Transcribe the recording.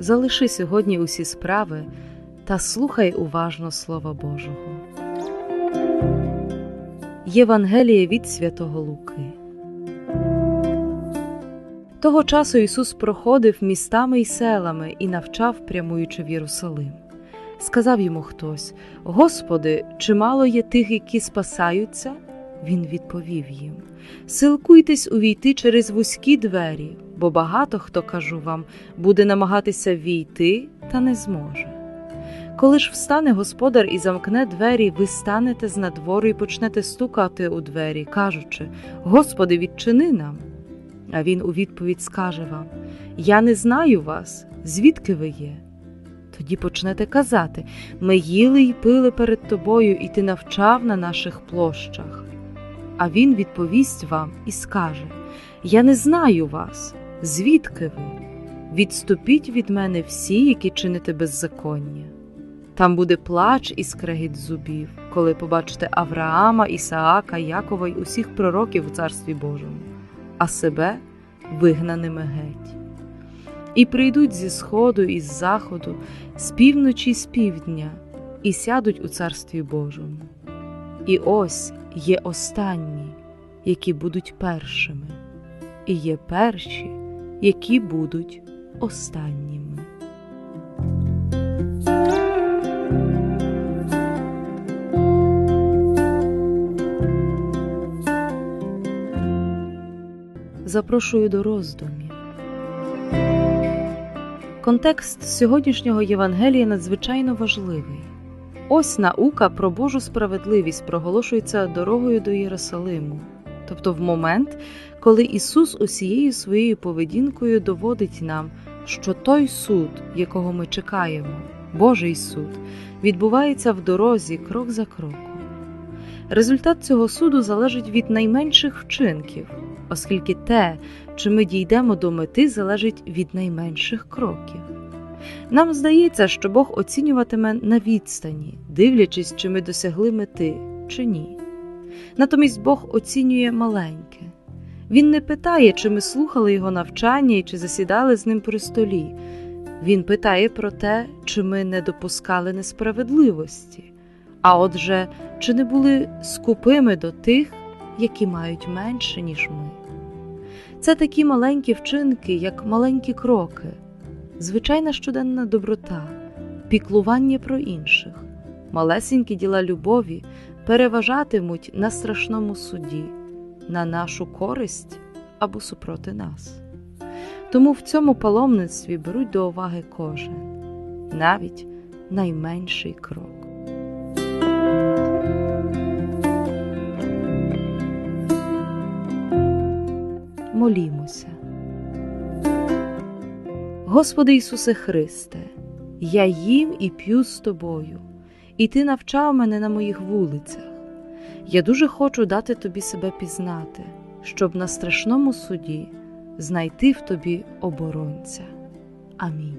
залиши сьогодні усі справи та слухай уважно Слова Божого. Євангеліє від Святого Луки. Того часу Ісус проходив містами й селами і навчав, прямуючи в Єрусалим. Сказав йому хтось: Господи, чимало є тих, які спасаються? Він відповів їм: Силкуйтесь увійти через вузькі двері, бо багато хто, кажу вам, буде намагатися війти та не зможе. Коли ж встане господар і замкне двері, ви станете з надвору і почнете стукати у двері, кажучи: Господи, відчини нам. А він у відповідь скаже вам: Я не знаю вас, звідки ви є. Тоді почнете казати: Ми їли й пили перед тобою, і ти навчав на наших площах. А він відповість вам і скаже: Я не знаю вас, звідки ви? Відступіть від мене всі, які чините беззаконня. Там буде плач і скрегіт зубів, коли побачите Авраама, Ісаака, Якова й усіх пророків у Царстві Божому, а себе вигнаними геть. І прийдуть зі сходу і з заходу, з півночі з півдня, і сядуть у Царстві Божому. І ось є останні, які будуть першими, і є перші, які будуть останніми. Запрошую до роздумів. Контекст сьогоднішнього Євангелія надзвичайно важливий. Ось наука про Божу справедливість проголошується дорогою до Єрусалиму, тобто в момент, коли Ісус усією своєю поведінкою доводить нам, що той суд, якого ми чекаємо, Божий суд, відбувається в дорозі крок за кроком. Результат цього суду залежить від найменших вчинків, оскільки те, чи ми дійдемо до мети, залежить від найменших кроків. Нам здається, що Бог оцінюватиме на відстані, дивлячись, чи ми досягли мети чи ні. Натомість Бог оцінює маленьке. Він не питає, чи ми слухали його навчання і чи засідали з ним при столі. Він питає про те, чи ми не допускали несправедливості, а отже, чи не були скупими до тих, які мають менше, ніж ми. Це такі маленькі вчинки, як маленькі кроки, звичайна щоденна доброта, піклування про інших, малесенькі діла любові переважатимуть на страшному суді, на нашу користь або супроти нас. Тому в цьому паломництві беруть до уваги кожен, навіть найменший крок. Молімося. Господи Ісусе Христе, я їм і п'ю з Тобою, і Ти навчав мене на моїх вулицях. Я дуже хочу дати Тобі себе пізнати, щоб на страшному суді знайти в Тобі оборонця. Амінь.